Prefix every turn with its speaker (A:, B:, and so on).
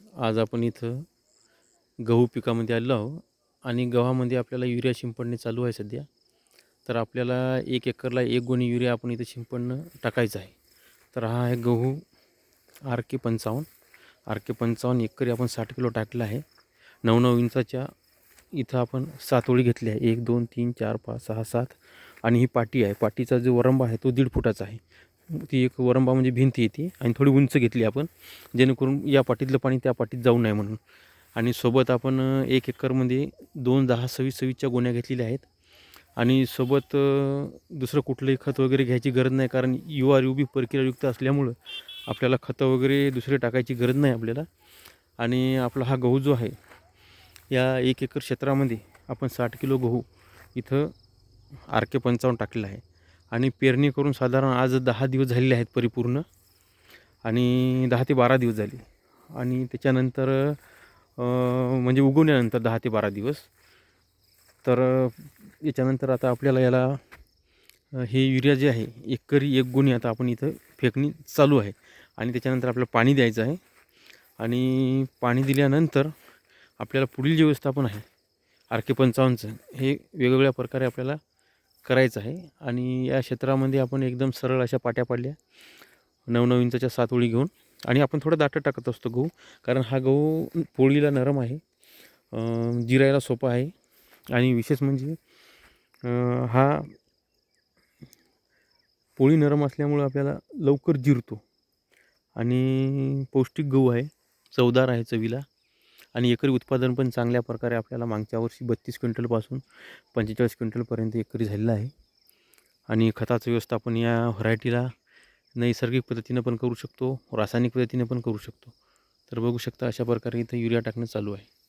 A: आज आपण इथं गहू पिकामध्ये आलो आहो आणि गव्हामध्ये आपल्याला युरिया शिंपडणे चालू आहे सध्या. तर आपल्याला एक एकरला एक गुणी युरिया आपण इथं शिंपडणं टाकायचं आहे. तर हा आहे गहू आर के पंचावन्न. आर के पंचावन्न एकरी आपण साठ किलो टाकला आहे. नऊ नऊ इंचाच्या इथं आपण सात ओळी घेतली आहे. एक दोन तीन चार पाच सहा सात आणि ही पाटी आहे. पाटीचा जो वरंबा आहे तो दीड फुटाचा आहे. ती एक वरंबा म्हणजे भिंत येते आणि थोडी उंच घेतली आपण जेणेकरून या पाटीतलं पाणी त्या पाटीत जाऊ नये म्हणून. आणि सोबत आपण एक एकरमध्ये दोन दहा सव्वीस सव्वीसच्या गोण्या घेतलेल्या आहेत. आणि सोबत दुसरं कुठलंही खत वगैरे घ्यायची गरज नाही कारण यू आर यू बी प्रक्रियायुक्त असल्यामुळं आपल्याला खतं वगैरे दुसरे टाकायची गरज नाही आपल्याला. आणि आपला हा गहू जो आहे या एक एकर क्षेत्रामध्ये आपण साठ किलो गहू इथं आर के पंचावन्न टाकलेला आहे. आणि पेरणी करून साधारण आज दहा दिवस झालेले आहेत परिपूर्ण. आणि दहा ते बारा दिवस झाले. आणि त्याच्यानंतर म्हणजे उगवल्यानंतर दहा ते बारा दिवस. तर याच्यानंतर आता आपल्याला याला हे युरिया जे आहे एकरी एक गुणी आता आपण इथं फेकणी चालू आहे. आणि त्याच्यानंतर आपल्याला पाणी द्यायचं आहे. आणि पाणी दिल्यानंतर आपल्याला पुढील जे व्यवस्थापन आहे आर के पंचावन्नचं हे वेगवेगळ्या प्रकारे आपल्याला करायचं आहे. आणि या क्षेत्रामध्ये आपण एकदम सरळ अशा पाट्या पाडल्या. नऊ नऊ इंचाच्या सात ओळी घेऊन. आणि आपण थोडं दाटं टाकत असतो गहू कारण हा गहू पोळीला नरम आहे. जिरायला सोपा आहे. आणि विशेष म्हणजे हा पोळी नरम असल्यामुळं आपल्याला लवकर जिरतो. आणि पौष्टिक गहू आहे. चवदार आहे चवीला. आणि एकरी उत्पादन पण चांगल्या प्रकारे आपल्याला मागच्या वर्षी बत्तीस क्विंटलपासून पंचेचाळीस क्विंटलपर्यंत एकरी झालेलं आहे. आणि खताचं व्यवस्थापन या व्हरायटीला नैसर्गिक पद्धतीनं पण करू शकतो रासायनिक पद्धतीनं पण करू शकतो. तर बघू शकता अशा प्रकारे इथं युरिया टाकणं चालू आहे.